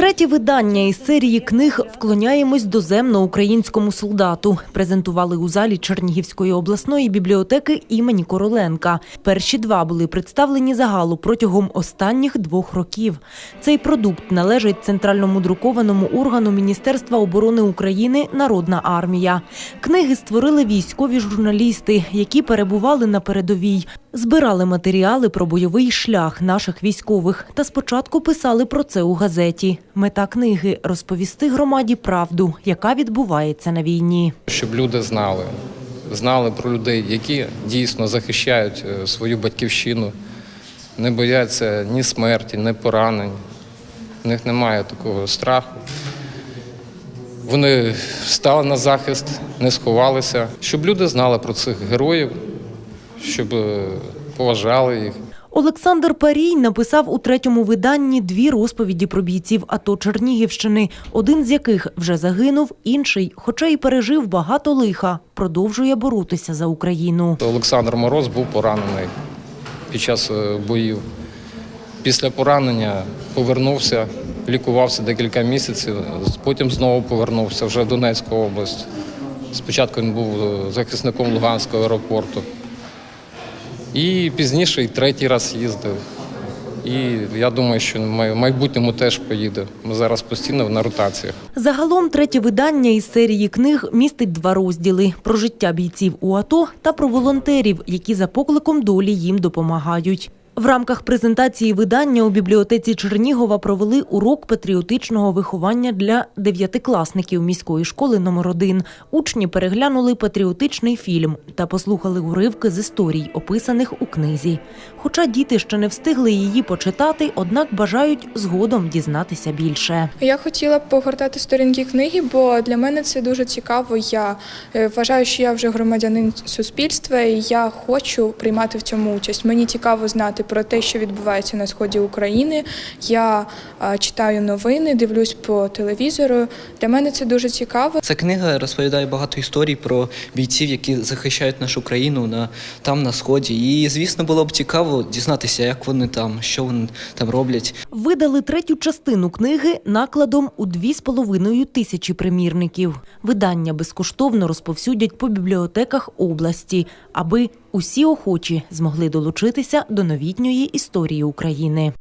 Третє видання із серії книг Вклоняємось доземно українському солдату. Презентували у залі Чернігівської обласної бібліотеки імені Короленка. Перші два були представлені загалу протягом останніх двох років. Цей продукт належить центральному друкованому органу Міністерства оборони України Народна армія. Книги створили військові журналісти, які перебували на передовій, збирали матеріали про бойовий шлях наших військових та спочатку писали про це у газеті. Мета книги розповісти громаді правду, яка відбувається на війні. щоб люди знали, знали про людей, які дійсно захищають е, свою батьківщину, не бояться ні смерті, ні поранень. У них немає такого страху. Вони стали на захист, не сховалися, щоб люди знали про цих героїв, щоб е, поважали їх. Олександр Парій написав у третьому виданні дві розповіді про бійців АТО Чернігівщини, один з яких вже загинув, інший, хоча й пережив багато лиха, продовжує боротися за Україну. Олександр Мороз був поранений під час е, боїв. Після поранення повернувся, лікувався декілька місяців, потім знову повернувся вже в Донецьку область. Спочатку він був е, захисником Луганського аеропорту. І пізніше і третій раз їздив. І я думаю, що в майбутньому теж поїде. Ми зараз постійно на ротаціях. Загалом третє видання із серії книг містить два розділи про життя бійців у АТО та про волонтерів, які за покликом долі їм допомагають. В рамках презентації видання у бібліотеці Чернігова провели урок патріотичного виховання для дев'ятикласників міської школи номер 1 Учні переглянули патріотичний фільм та послухали уривки з історій, описаних у книзі. Хоча діти ще не встигли її почитати, однак бажають згодом дізнатися більше. Я хотіла б погортати сторінки книги, бо для мене це дуже цікаво. Я е, вважаю, що я вже громадянин суспільства, і я хочу приймати в цьому участь. Мені цікаво знати про те, що відбувається на сході України. Я читаю новини, дивлюсь по телевізору. Для мене це дуже цікаво. Ця книга розповідає багато історій про бійців, які захищають нашу країну на там на сході. І звісно, було б цікаво дізнатися, як вони там, що вони там роблять. Видали третю частину книги накладом у 2,5 тисячі примірників. Видання безкоштовно розповсюдять по бібліотеках області, аби усі охочі змогли долучитися до новітньої історії України.